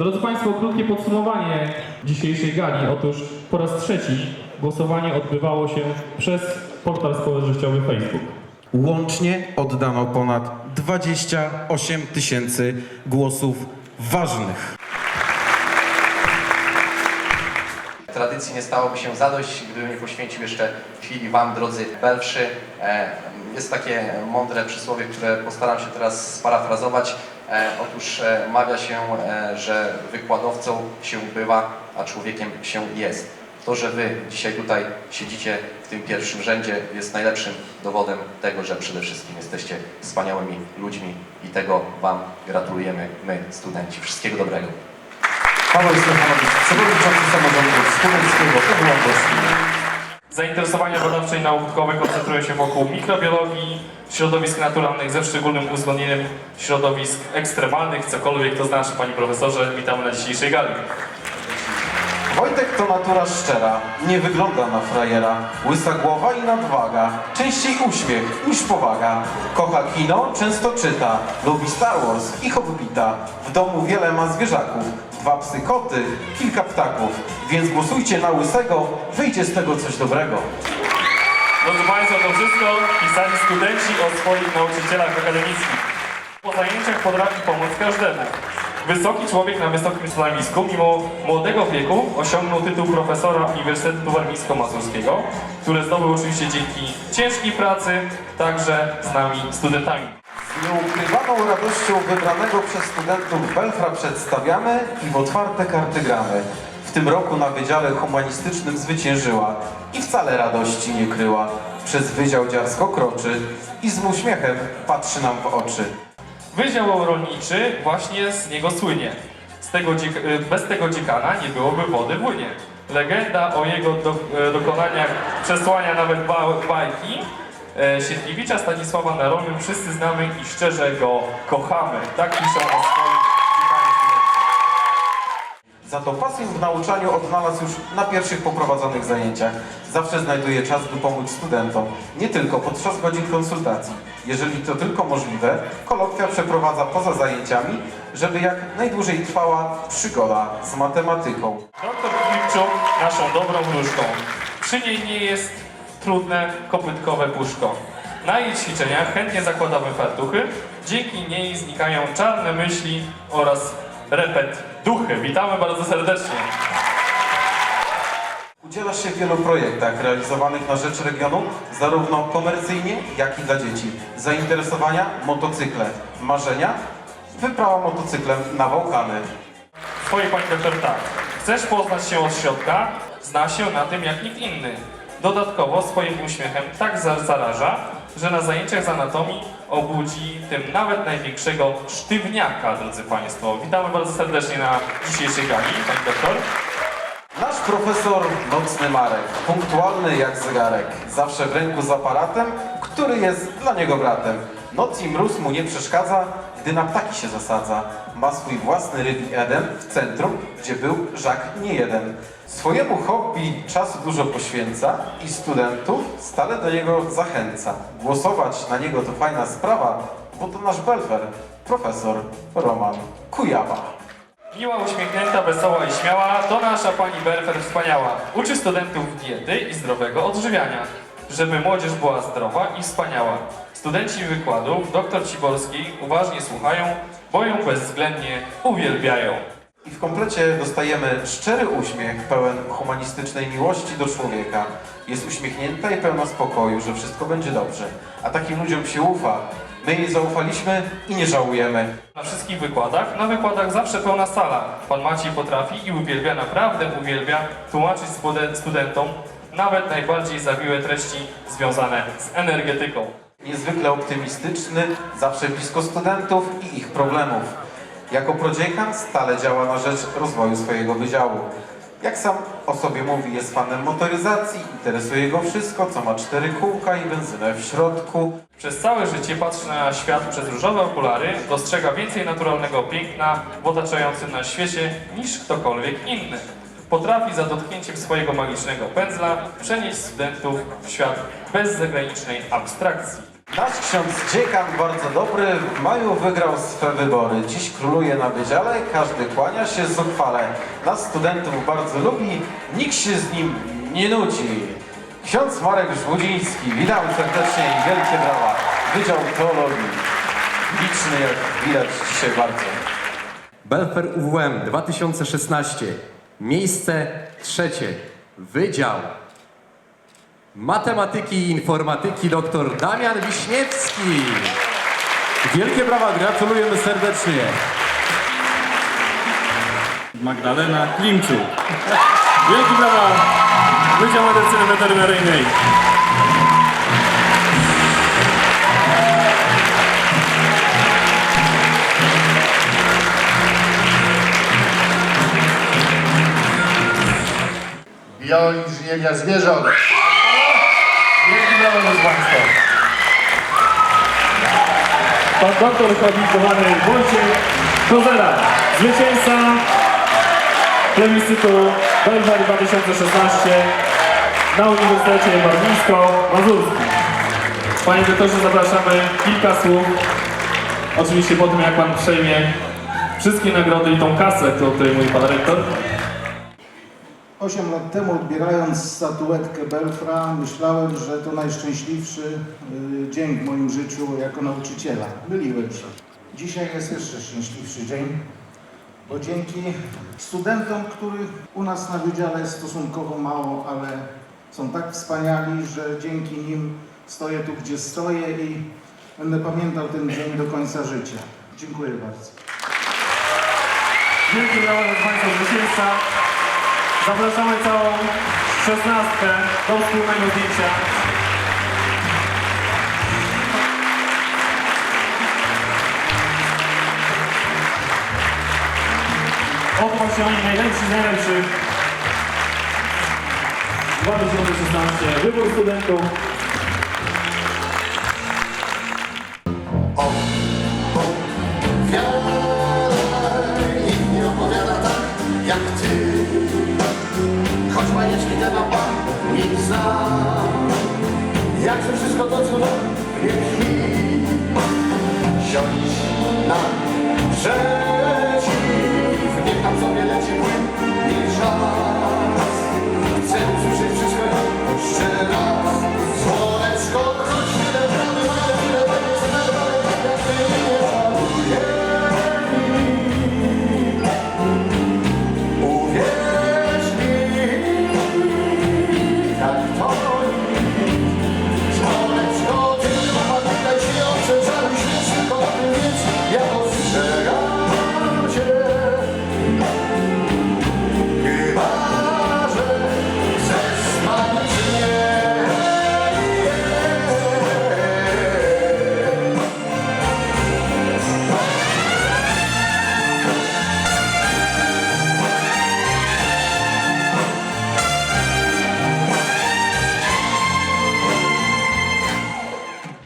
Drodzy Państwo, krótkie podsumowanie dzisiejszej gali. Otóż po raz trzeci głosowanie odbywało się przez portal społecznościowy Facebook. Łącznie oddano ponad 28 tysięcy głosów ważnych. Tradycji nie stałoby się zadość, gdybym nie poświęcił jeszcze chwili Wam, drodzy Belwszy. E, Jest takie mądre przysłowie, które postaram się teraz sparafrazować. E, Otóż e, mawia się, e, że wykładowcą się bywa, a człowiekiem się jest. To, że Wy dzisiaj tutaj siedzicie w tym pierwszym rzędzie jest najlepszym dowodem tego, że przede wszystkim jesteście wspaniałymi ludźmi i tego Wam gratulujemy my, studenci. Wszystkiego dobrego. Paweł Stefanowicz, przewodniczący samorządu studenckiego PWM Wrocław. Zainteresowania badawcze i naukowe koncentrują się wokół mikrobiologii, środowisk naturalnych ze szczególnym uwzględnieniem środowisk ekstremalnych, cokolwiek to znaczy, panie profesorze. Witamy na dzisiejszej gali. Wojtek to natura szczera, nie wygląda na frajera. Łysa głowa i nadwaga, częściej uśmiech niż powaga. Kocha kino, często czyta, lubi Star Wars i Hobbita. W domu wiele ma zwierzaków, dwa psy koty, kilka ptaków. Więc głosujcie na Łysego, wyjdzie z tego coś dobrego. Drodzy Państwo, to wszystko pisali studenci o swoich nauczycielach akademickich. Po zajęciach potrafi pomóc każdemu. Wysoki człowiek na wysokim stanowisku, mimo młodego wieku, osiągnął tytuł profesora Uniwersytetu Warmińsko-Mazurskiego, który zdobył oczywiście dzięki ciężkiej pracy, także z nami studentami. Nieukrywaną radością wybranego przez studentów Belfra przedstawiamy i w otwarte karty gramy. W tym roku na Wydziale Humanistycznym zwyciężyła i wcale radości nie kryła. Przez Wydział dziarsko kroczy i z uśmiechem patrzy nam w oczy. Wydział rolniczy właśnie z niego słynie. Z tego y, bez tego dziekana nie byłoby wody w łynie. Legenda o jego do, y, dokonaniach przesłania nawet ba, bajki. E, Sienkiewicza Stanisława na rolnym wszyscy znamy i szczerze go kochamy. Tak piszą o swoim. Za to pasję w nauczaniu odnalazł już na pierwszych poprowadzonych zajęciach. Zawsze znajduje czas, by pomóc studentom, nie tylko podczas godzin konsultacji. Jeżeli to tylko możliwe, kolokwia przeprowadza poza zajęciami, żeby jak najdłużej trwała przygoda z matematyką. Doktor Klimczuk naszą dobrą wróżką. Przy niej nie jest trudne kopytkowe puszko. Na jej ćwiczeniach chętnie zakładamy fartuchy. Dzięki niej znikają czarne myśli oraz repet duchy. Witamy bardzo serdecznie. Udzielasz się w wielu projektach realizowanych na rzecz regionu, zarówno komercyjnie, jak i dla dzieci. Zainteresowania? Motocykle. Marzenia? Wyprawa motocyklem na Bałkany. Twoje pani doktor tak. Chcesz poznać się od środka? Zna się na tym jak nikt inny. Dodatkowo swoim uśmiechem tak za- zaraża, że na zajęciach z anatomii obudzi tym nawet największego sztywniaka, drodzy Państwo. Witamy bardzo serdecznie na dzisiejszej gali, pani doktor. Nasz profesor Nocny Marek, punktualny jak zegarek, zawsze w ręku z aparatem, który jest dla niego bratem. Noc i mróz mu nie przeszkadza, gdy na ptaki się zasadza. Ma swój własny rybi Eden w centrum, gdzie był Żak nie jeden. Swojemu hobby czasu dużo poświęca i studentów stale do niego zachęca. Głosować na niego to fajna sprawa, bo to nasz belfer, profesor Roman Kujawa. Miła, uśmiechnięta, wesoła i śmiała, to nasza pani Berfer wspaniała. Uczy studentów diety i zdrowego odżywiania, żeby młodzież była zdrowa i wspaniała. Studenci wykładów dr Ciborskiej uważnie słuchają, bo ją bezwzględnie uwielbiają. I w komplecie dostajemy szczery uśmiech pełen humanistycznej miłości do człowieka. Jest uśmiechnięta i pełna spokoju, że wszystko będzie dobrze. A takim ludziom się ufa. My jej zaufaliśmy i nie żałujemy. Na wszystkich wykładach, na wykładach zawsze pełna sala. Pan Maciej potrafi i uwielbia, naprawdę uwielbia tłumaczyć studen- studentom nawet najbardziej zawiłe treści związane z energetyką. Niezwykle optymistyczny, zawsze blisko studentów i ich problemów. Jako prodziekan stale działa na rzecz rozwoju swojego wydziału. Jak sam o sobie mówi, jest fanem motoryzacji, interesuje go wszystko, co ma cztery kółka i benzynę w środku. Przez całe życie patrzy na świat przez różowe okulary, dostrzega więcej naturalnego piękna w otaczającym nas świecie niż ktokolwiek inny. Potrafi za dotknięciem swojego magicznego pędzla przenieść studentów w świat bez zagranicznej abstrakcji. Nasz ksiądz dziekan bardzo dobry w maju wygrał swe wybory. Dziś króluje na wydziale, każdy kłania się zuchwale. Nas studentów bardzo lubi, nikt się z nim nie nudzi. Ksiądz Marek Żbudziński, witamy serdecznie i wielkie brawa. Wydział Teologii. Liczny jak widać dzisiaj bardzo. Belfer UWM 2016. Miejsce trzecie. Wydział Matematyki i Informatyki dr Damian Wiśniewski. Wielkie brawa, gratulujemy serdecznie. Magdalena Klimczuk. Wielkie brawa Wydział Medycyny Weterynaryjnej. bioinżynieria zwierząt. Brawo, proszę Państwa. Pan doktor habilitowany Wojciech Kozera, zwycięzca plebiscytu Belfer 2016 na Uniwersytecie Warmińsko-Mazurskim. Panie doktorze, zapraszamy kilka słów. Oczywiście po tym, jak Pan przejmie wszystkie nagrody i tą kasę, którą tutaj mówi Pan rektor. Osiem lat temu odbierając statuetkę Belfra myślałem, że to najszczęśliwszy y, dzień w moim życiu jako nauczyciela. Myliłem się. Dzisiaj jest jeszcze szczęśliwszy dzień, bo dzięki studentom, których u nas na wydziale jest stosunkowo mało, ale są tak wspaniali, że dzięki nim stoję tu, gdzie stoję i będę pamiętał ten dzień do końca życia. Dziękuję bardzo. Brawa dla Państwa zwycięzca. Zapraszamy całą szesnastkę do wspólnego zdjęcia. Odpoczynanie najlepszy z najlepszych. 2016. Wybór studentów. Nie zna Jakże wszystko to cudownie chwili Siądź na brzeg